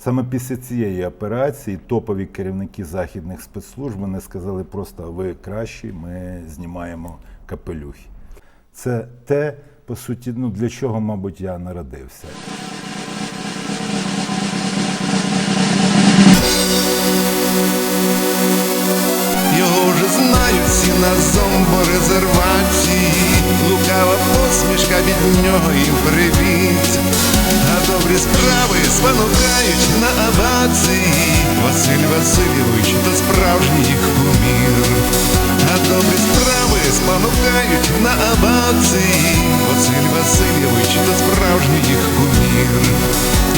Саме після цієї операції топові керівники західних спецслужб вони сказали просто ви кращі, ми знімаємо капелюхи. Це те, по суті, ну для чого, мабуть, я народився. Його вже знають всі на зомборезервації Лукава посмішка від нього їм привіт А добрі справи спонукають на авації Василь Васильович то справжній їх кумір А добрі справи спонукають на авації Василь Васильович то справжній їх кумір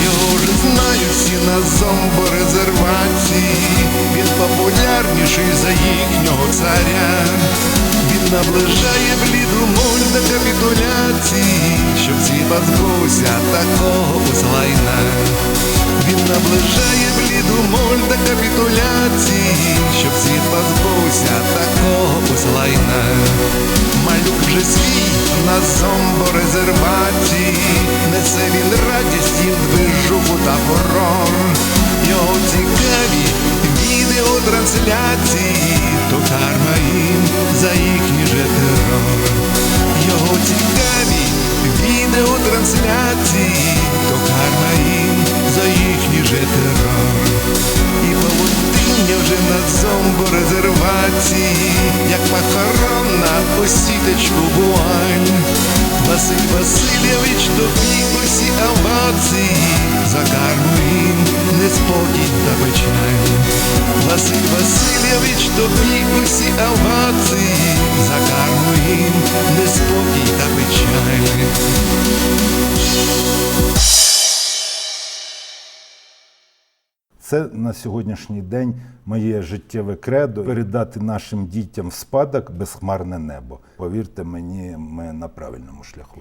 Його вже знають всі на зомборезервації Він популярніший за їхнього царя Він наближає бліду моль до капітуляції Щоб світ позбувся такого услайна Він Наближає бліду моль до капітуляції Щоб світ позбувся такого услайна Малюк вже свій на зомборезервації Несе він радість їм движуху та фурор Його цікаві відеотрансляції То карма їм за їхній зомборезервації Як похоронна у сіточку вуаль. Василь Васильович добіг усі овації За карму їм неспокій та печаль. Василь Васильович добіг усі овації За карму їм неспокій та печаль Це на сьогоднішній день моє життєве кредо передати нашим дітям в спадок безхмарне небо. Повірте мені, ми на правильному шляху.